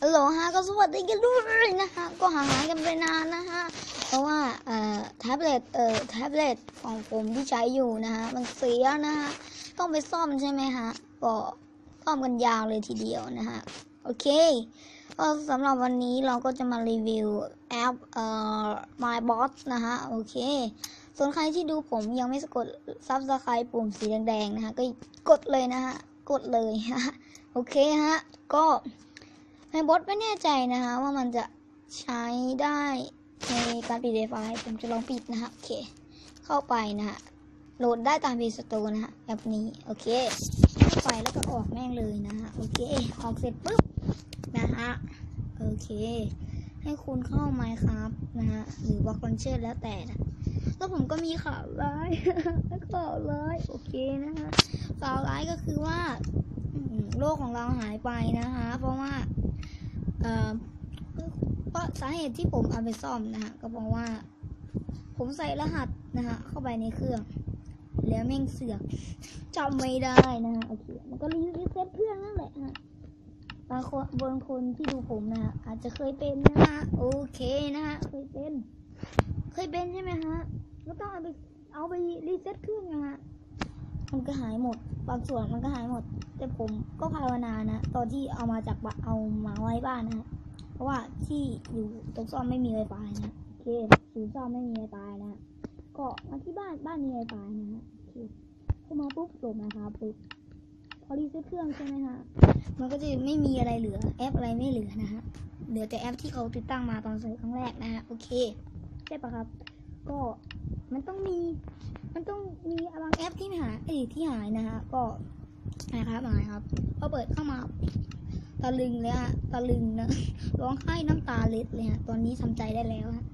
ฮัลโหลฮะก็สวัสดีกันด้วยนะฮะก็ห่างหายกันไปนานนะฮะเพราะว่าเอ่อแท็บเล็ตเอ่อแท็บเล็ตของผมที่ใช้อยู่นะฮะมันเสียนะฮะต้องไปซ่อมใช่ไหมฮะก็ซ่อมกันยาวเลยทีเดียวนะฮะโอเคก็สำหรับวันนี้เราก็จะมารีวิวแอปเอ่อ My Boss นะฮะโอเค ส่วนใครที่ดูผมยังไม่กด Subscribe ปุ่มสีแดงๆ นะฮะ ก็กดเลยนะฮะ กดเลยฮะ โอเคฮะ ก็ ในบอสไม่แน่ใจนะฮะว่ามันจะใช้ได้ในการปิดไฟล์ผมจะลองปิดนะฮะโอเค เข้าไปนะฮะโหลดได้ตาม Play Store นะฮะแอปนี้โอเคเข้าไปแล้วก็ออกแม่งเลยนะฮะโอเคออกเสร็จปุ๊บนะฮะโอเค ให้คุณเข้าไมค์ครับนะฮะหรือว่าคอนเชิร์แล้วแต่นะแล้วผมก็มีข่าวร้ายข่าวร้ายโอเคนะฮะข่าวร้ายก็คือว่าโลกของเราหายไปนะคะ เพราะว่า เพราะสาเหตุที่ผมเอาไปซ่อมนะฮะก็เพราะว่า ผมใส่รหัสนะฮะเข้าไปในเครื่อง แล้วแม่งเสือกจำไม่ได้นะฮะโอเคมันก็รีเซ็ตเครื่องนั่นแหละฮะบางคนบางคนที่ดูผมนะฮะอาจจะเคยเป็นนะฮะโอเคนะฮะเคยเป็น เคยเป็นใช่ไหมฮะก็ต้องเอาไปเอาไปรีเซ็ตเครื่องนะฮะมันก็หายหมด บางส่วนมันก็หายหมด แต่ผมก็ภาวนานะ ตอนที่เอามาจากบเอามาไว้บ้านนะ เพราะว่าที่อยู่ตรงซ่อมไม่มีไวไฟนะโอเคศูนย์ซ่อมไม่มีไวไฟนะ ก็มาที่บ้านบ้านมีไวไฟนะฮะโอเคเข้ามาปุ๊บจบนะครับปุ๊บพอรีเซ็ตเครื่องใช่ไหมฮะมันก็จะไม่มีอะไรเหลือ แอปอะไรไม่เหลือนะฮะ เหลือแต่แอปที่เขาติดตั้งมาตอนใส่ครั้งแรกนะฮะ โอเค ใช่ปะครับ ก็มันต้องมี มันต้องมีบางแอปที่หายเอ้ที่หายนะฮะก็นะครับหายครับพอเปิดเข้ามาตะลึงเลยฮะตะลึงนะร้องไห้น้ำตาเล็ดเลยฮะตอนนี้ทำใจได้แล้วฮะ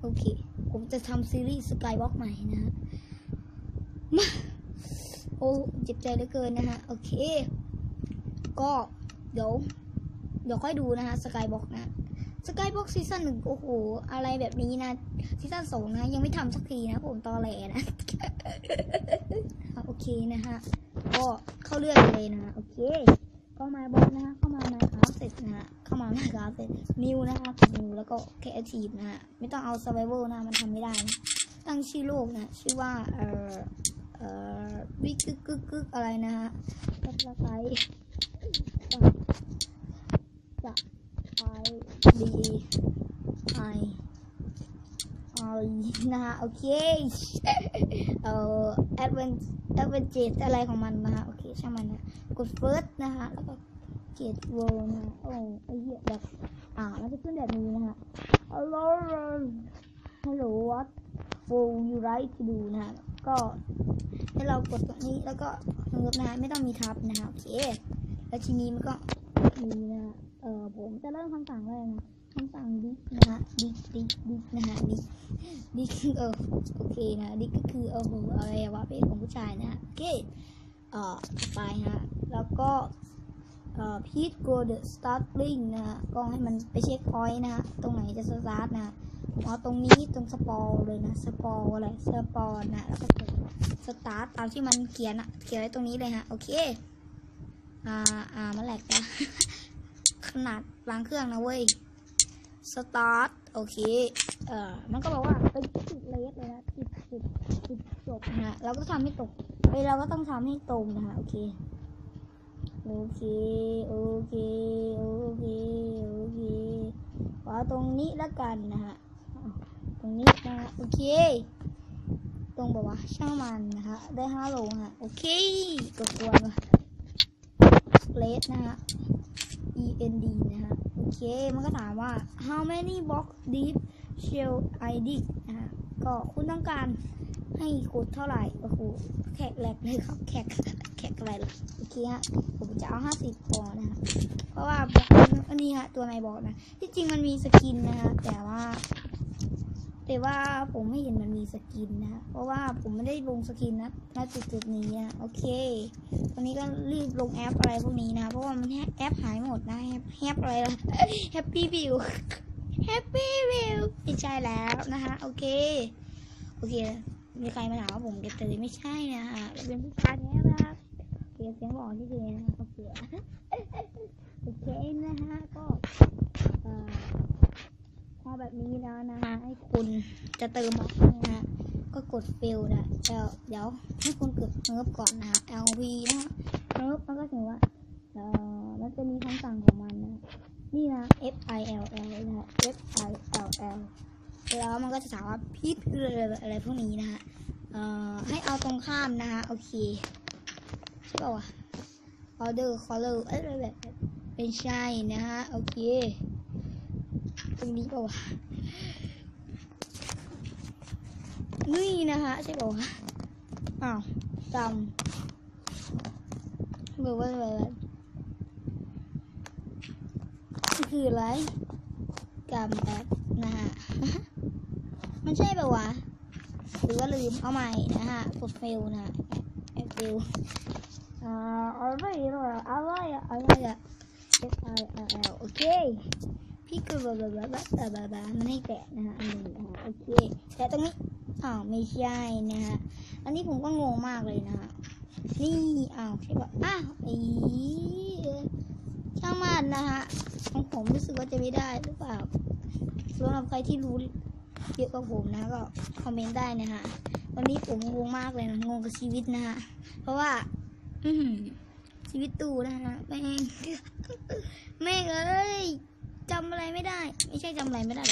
โอเค ผมจะทำซีรีส์สกายบ็อกใหม่นะฮะมาโอ้เจ็บใจเหลือเกินนะฮะโอเค ก็เดี๋ยวเดี๋ยวค่อยดูนะฮะสกายบ็อกนะ สกายบ็อกซีซั่นหนึ่งโอ้โห อะไรแบบนี้นะซีซั่นสองนะ ยังไม่ทำสักทีนะผมตอแหลนะโอเคนะฮะก็เข้าเรื่องเลยนะโอเคก็มาบอกนะฮะเข้ามามาคราฟเสร็จนะเข้ามามาคราฟเสร็จนิวนะคะกดนิวแล้วก็แคแอทีฟนะฮะไม่ต้องเอา survival นะมันทำไม่ได้นะตั้งชื่อโลกนะชื่อว่าเอ่อเอ่อวิกึกกึกกึกอะไรนะฮะก็จะไปจะ ไปดีไอเอานะฮะโอเคเอ่อ advent adventure อะไรของมันนะฮะโอเคช่างมันนะกด first นะฮะแล้วก็ get world นะฮะโอ้ไอเหี้ยแบบอ่ามันจะขึ้นแบบนี้นะฮะ hello hello what will you like to do นะฮะก็ให้เรากดตรงนี้แล้วก็สมมตินะฮะไม่ต้องมีทับนะฮะโอเค แล้วทีนี้มันก็มีนะฮะ เอ่อผมจะเริ่มคำสั่งแรกนะคำสั่งดิกนะฮะดิกดิกดิกนะฮะดิกดิคือเออโอเคนะดิกก็คือเอออะไรวะเพศของผู้ชายนะฮะโอเคเอ่อไปฮะแล้วก็เอ่อพีทโกลเดสตาร์ทลิงนะฮะก็ให้มันไปเช็คพอยต์นะฮะตรงไหนจะสตาร์ทนะผมเอาตรงนี้ตรงสปอร์เลยนะสปอร์อะไรสปอร์นะแล้วก็กดสตาร์ทตามที่มันเขียนอะเขียนไว้ตรงนี้เลยฮะโอเคอ่าอ่ามันแหลกนะ ขนาดวางเครื่องนะเว้ย สตาร์ทโอเค เอ่อ มันก็บอกว่าเป็นจุดเลสเลยนะจุดจุดจุดจบนะฮะเราก็ทำให้ตกเฮ้ยเราก็ต้องทำให้ตรงนะฮะโอเค โอเค โอเค โอเค โอเคขอตรงนี้ละกันนะฮะ ตรงนี้นะฮะโอเค ตรงบอกว่าช่างมันนะฮะ ได้ห้าโลฮะ โอเคกดตัวมาเลสนะฮะ E N D นะฮะโอเค มันก็ถามว่า how many box deep shell I dig นะฮะก็คุณต้องการให้ขุดเท่าไหร่โอ้โหแขกแหลกเลยครับแขกแขกอะไรล่ะโอเคฮะผมจะเอาห้าสิบพอนะฮะเพราะว่าอันนี้ฮะตัวไหนบอกนะที่จริงมันมีสกินนะฮะแต่ว่า แต่ว่าผมไม่เห็นมันมีสกินนะ เพราะว่าผมไม่ได้ลงสกินนะณจุดจุดนี้นะโอเค ตอนนี้ก็รีบลงแอปอะไรพวกนี้นะ เพราะว่ามันแอปหายหมดนะแอปอะไรล่ะแฮปปี้วิวแฮปปี้วิวไม่ใช่แล้วนะคะโอเค โอเค มีใครมาถามว่าผมจะเตยไม่ใช่นะฮะเราเป็นผู้ชายแท้นะครับโอเคเสียงบอกที่ดีนะโอเคโอเคนะฮะก็พอแบบนี้แล้วนะ ให้คุณจะเติมบล็อกนะฮะก็กดฟิลนะเดี๋ยวเดี๋ยวให้คุณกดเนิร์ฟก่อนนะ LV นะเนิร์ฟมันก็ถือว่าเอ่อมันจะมีคำสั่งของมันนะ นี่นะ F I L L นะ F I L L แล้วมันก็จะถามว่าพิษอะไรอะไรพวกนี้นะฮะเอ่อให้เอาตรงข้ามนะฮะ โอเคใช่ป่าวะ order color เอ้ยแบบไม่ใช่นะฮะ โอเค ตรงนี้ป่าวะ นี่นะฮะใช่ป่าวะอ้าวจำแบบว่าอะไรนี่คืออะไรกำแบบนะฮะมันใช่ป่าวะหรือว่าลืมเอาใหม่นะฮะกดเฟลนะฮะเฟลอ่าอะไรอะไรอะไรอะไรอะ F I L L โอเคพี่คือแบบแบบแบบแบบแบบแบบมันให้แตะนะฮะอันนี้นะฮะโอเคแต่ตรงนี้ อ้าวไม่ใช่นะฮะ อันนี้ผมก็งงมากเลยนะฮะ นี่อ้าวใช่ป่ะอ้าวอีช่างมันนะฮะ ของผมรู้สึกว่าจะไม่ได้หรือเปล่าสำหรับใครที่รู้เยอะกว่าผมนะก็คอมเมนต์ได้นะฮะตอนนี้ผมงงมากเลยนะงงกับชีวิตนะฮะ เพราะว่า อืชีวิตตู่นะฮะแม่งแม่งเอ้ยจำอะไรไม่ได้ ไม่ใช่จำอะไรไม่ได้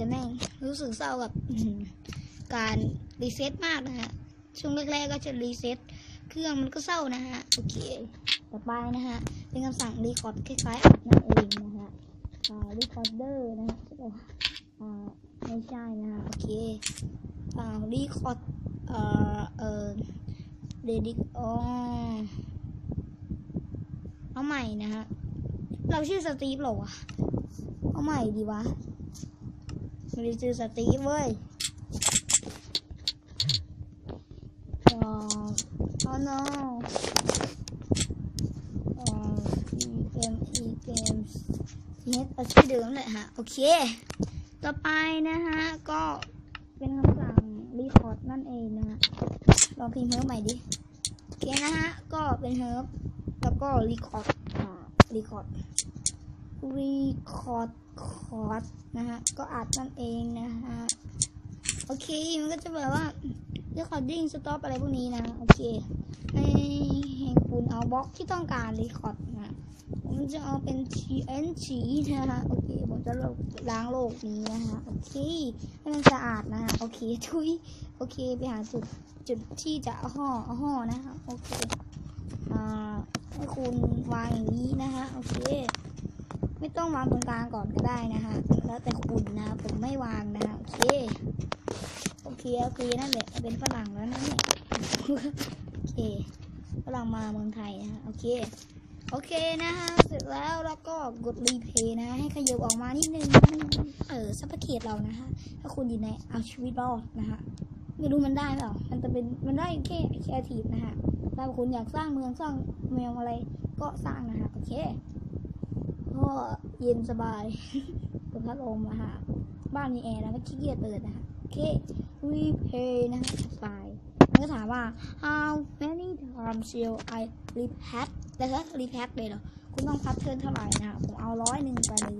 แต่แม่งรู้สึกเศร้ากับการรีเซ็ตมากนะฮะ ช่วงแรกๆก็จะรีเซ็ตเครื่องมันก็เศร้านะฮะ โอเค ต่อไปนะฮะ เป็นคำสั่งรีคอร์ดคล้ายๆอัดนั่นเองนะฮะรีคอร์เดอร์นะฮะไม่ใช่นะฮะ โอเคอ่ารีคอร์ดเอ่อเอ่อเดดิอ๋อเอาใหม่นะฮะ เราชื่อสตีฟหรอวะ เอาใหม่ดีวะ ไม่ได้ชื่อสตีฟเว้ยอ๋อ oh no อ๋อ E M E Games เน็ตเอาชื่อเดิมเลยฮะ โอเค ต่อไปนะฮะ ก็เป็นคำสั่งรีคอร์ดนั่นเองนะฮะ ลองพิมพ์เฮิร์บใหม่ดิ โอเคนะฮะ ก็เป็นเฮิร์บแล้วก็รีคอร์ดอ่ารีคอร์ด รีคอร์ดคอร์ดนะฮะ ก็อัดนั่นเองนะฮะ โอเค มันก็จะแบบว่า recording stop อะไรพวกนี้นะ โอเคให้ให้คุณเอาบล็อกที่ต้องการรีคอร์ดนะผมจะเอาเป็น TNT นะฮะ โอเค ผมจะล้างโลกนี้นะฮะ โอเค ให้มันสะอาดนะฮะ โอเค ทุย โอเค ไปหาจุด จุดที่จะห่อห่อนะฮะ โอเค อ่า ให้คุณวางอย่างนี้นะฮะ โอเค ไม่ต้องวางตรงกลางก่อนก็ได้นะฮะแล้วแต่คุณนะผมไม่วางนะฮะโอเคโอเคโอเคนั่นแหละเป็นฝรั่งแล้วนะเนี่ยโอเคฝรั่งมาเมืองไทยนะฮะโอเคโอเคนะฮะเสร็จแล้วแล้วก็กดรีเพย์นะ ให้ขยับออกมานิดนึงเออซัพพอร์ตเรานะฮะถ้าคุณอยู่ในเอาชีวิตรอดนะฮะไม่รู้มันได้เปล่ามันจะเป็นมันได้แค่แค่ทีฟนะฮะถ้าคุณอยากสร้างเมืองสร้างเมืองอะไรก็สร้างนะฮะโอเค ก็เย็นสบายเปิดพัดลมนะฮะบ้านมีแอร์นะไม่ขี้เกียจเปิดนะฮะโอเครีเพย์นะฮะไปมันก็ถามว่า how many times shall I repeat แล้วถ้า repeat เลยเหรอ คุณต้องพัดเทิร์นเท่าไหร่นะฮะผมเอาร้อยหนึ่งไปเลย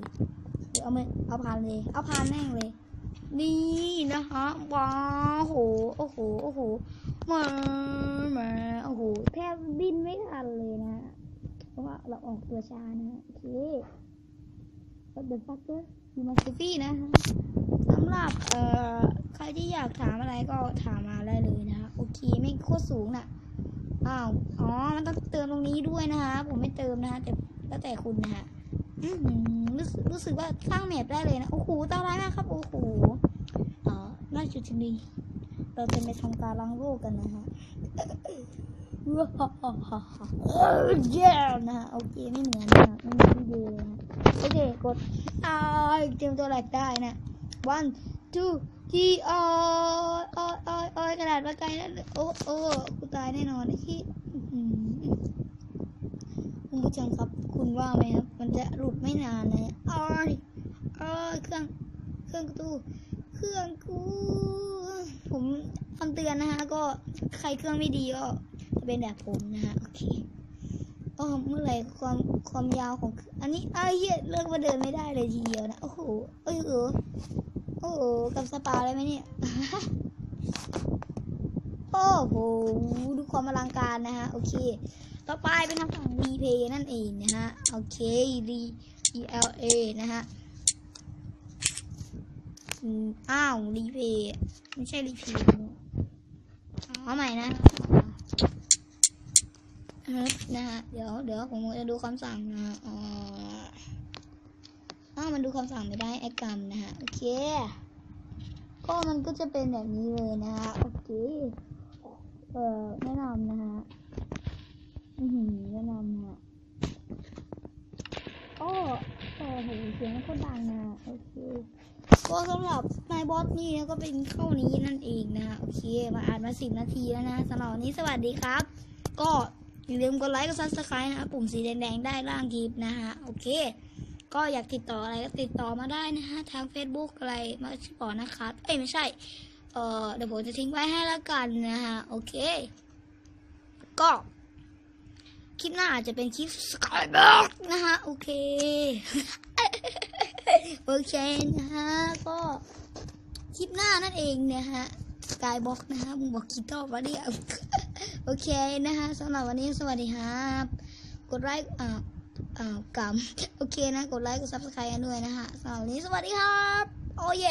หรือเอาไม่เอาพันเลย เอาพันแม่งเลย นี่นะคะว้าโห โอ้โห โอ้โหมามาโอ้โห แทบบินไม่ทันเลยนะ ราะว่าเราออกตัวช้านะ โอเค What the fuck ยูมาซูฟี่นะฮะสำหรับเอ่อใครที่อยากถามอะไรก็ถามมาได้เลยนะฮะโอเคไม่โคตรสูงน่ะอ้าวอ๋อ มันต้องเติมตรงนี้ด้วยนะคะ ผมไม่เติมนะฮะแต่แล้วแต่คุณนะฮะอื้อหือรู้สึกรู้สึกว่าสร้างแมปได้เลยนะ โอ้โหตาร้ายมากครับ โอ้โหอ๋อราชจุนีเราจะไปทำการล้างโลกกันนะฮะ เย้นะฮะโอเคไม่เหมือนนะม่เหมือนที่ดีนะโอเคกดอ่าเตรียมตัวแหลกได้นะ one two three อ้อยอ้อยอ้อยอ้ยกระดาษมาไกลแล้วโอ้โอ้กูตายแน่นอนไอ้ที่อื้อหือคุณผู้ชมครับ คุณว่าไหมครับ มันจะหลุดไม่นานเลยอ้อยอ้อยเครื่อง เครื่องกูเครื่องกู ผมคำเตือนนะฮะ ก็ใครเครื่องไม่ดีก็ จะเป็นแบบผมนะฮะโอเคอ้เมื่อไหร่ความความยาวของอันนี้อ้าวเฮียเลิกมาเดินไม่ได้เลยทีเดียวนะโอ้โหเอ้ยเออโอ้โหกับสปาเลยไหมเนี่ยโอ้โหดูความอลังการนะฮะโอเค ต่อไปเป็นทางฝั่งรีเพย์นั่นเองนะฮะโอเครี E L A นะฮะอ้าว รีเพย์ไม่ใช่รีเพย์เอาใหม่นะ นะฮะเดี๋ยวเดี๋ยวผมจะดูคำสั่งนะอ๋ออ้าวมันดูคำสั่งไม่ได้ไอ้กรรมนะฮะโอเค ก็มันก็จะเป็นแบบนี้เลยนะฮะโอเคเอ่อแนะนำนะฮะอือหือแนะนำนะฮะโอ้โอ้โหเสียงมันก็ดังนะโอเคก็สำหรับนายบอสนี่นะก็เป็นเข้านี้นั่นเองนะโอเค มาอ่านมาสิบนาทีแล้วนะสำหรับวันนี้สวัสดีครับ ก็ อย่าลืมกดไลค์กดซับสไครต์นะปุ่มสีแดงๆได้ล่างคลิปนะฮะโอเค ก็อยากติดต่ออะไรก็ติดต่อมาได้นะฮะทาง Facebook อะไรมาบอนะครับเอ้ยไม่ใช่ เออเดี๋ยวผมจะทิ้งไว้ให้แล้วกันนะฮะโอเค ก็คลิปหน้าอาจจะเป็นคลิปสกายบ็อกนะฮะโอเค โอเคนะฮะก็คลิปหน้านั่นเองนะฮะสกายบ็อกนะฮะมึงบอกกี่รอบวะเนี่ย โอเคนะคะสำหรับวันนี้สวัสดีครับ กดไลค์อ่าอ่ากำโอเคนะ กดไลค์กดซับสไครต์กันด้วยนะคะสำหรับวันนี้สวัสดีครับ โอ้ย